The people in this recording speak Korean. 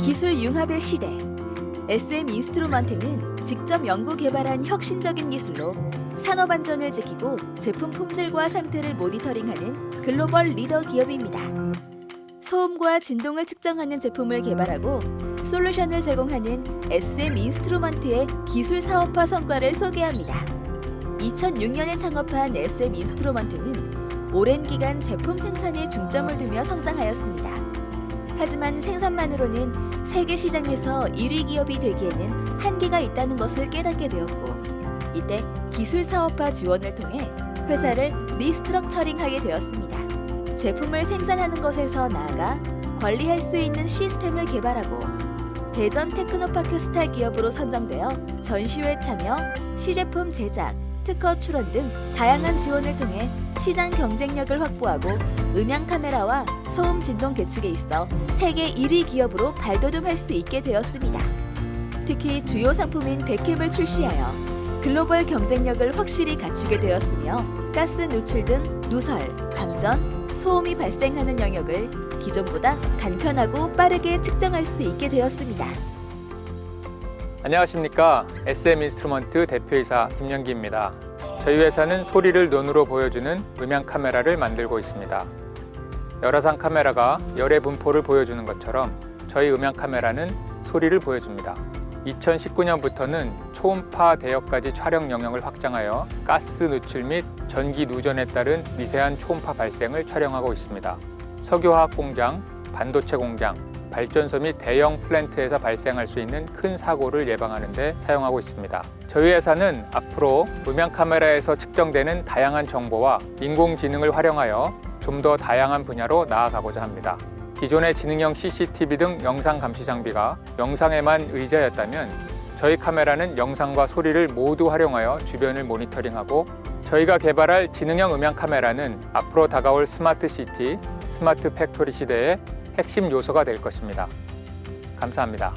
기술 융합의 시대. SM 인스트루먼트는 직접 연구 개발한 혁신적인 기술로 산업 안전을 지키고 제품 품질과 상태를 모니터링하는 글로벌 리더 기업입니다. 소음과 진동을 측정하는 제품을 개발하고 솔루션을 제공하는 SM 인스트루먼트의 기술 사업화 성과를 소개합니다. 2006년에 창업한 SM 인스트루먼트는 오랜 기간 제품 생산에 중점을 두며 성장하였습니다. 하지만 생산만으로는 세계 시장에서 1위 기업이 되기에는 한계가 있다는 것을 깨닫게 되었고, 이때 기술 사업화 지원을 통해 회사를 리스트럭처링하게 되었습니다. 제품을 생산하는 것에서 나아가 관리할 수 있는 시스템을 개발하고 대전 테크노파크 스타 기업으로 선정되어 전시회 참여, 시제품 제작, 특허 출원 등 다양한 지원을 통해 시장 경쟁력을 확보하고 음향 카메라와 소음 진동 계측에 있어 세계 1위 기업으로 발돋움할 수 있게 되었습니다. 특히 주요 상품인 백캠을 출시하여 글로벌 경쟁력을 확실히 갖추게 되었으며 가스 누출 등 누설, 방전, 소음이 발생하는 영역을 기존보다 간편하고 빠르게 측정할 수 있게 되었습니다. 안녕하십니까 SM 인스트루먼트 대표이사 김영기입니다. 저희 회사는 소리를 눈으로 보여주는 음향 카메라를 만들고 있습니다. 열화상 카메라가 열의 분포를 보여주는 것처럼 저희 음향 카메라는 소리를 보여줍니다. 2019년부터는 초음파 대역까지 촬영 영역을 확장하여 가스 누출 및 전기 누전에 따른 미세한 초음파 발생을 촬영하고 있습니다. 석유화학 공장, 반도체 공장, 발전소 및 대형 플랜트에서 발생할 수 있는 큰 사고를 예방하는 데 사용하고 있습니다. 저희 회사는 앞으로 음향 카메라에서 측정되는 다양한 정보와 인공지능을 활용하여 좀 더 다양한 분야로 나아가고자 합니다. 기존의 지능형 CCTV 등 영상 감시 장비가 영상에만 의지하였다면 저희 카메라는 영상과 소리를 모두 활용하여 주변을 모니터링하고 저희가 개발할 지능형 음향 카메라는 앞으로 다가올 스마트 시티, 스마트 팩토리 시대의 핵심 요소가 될 것입니다. 감사합니다.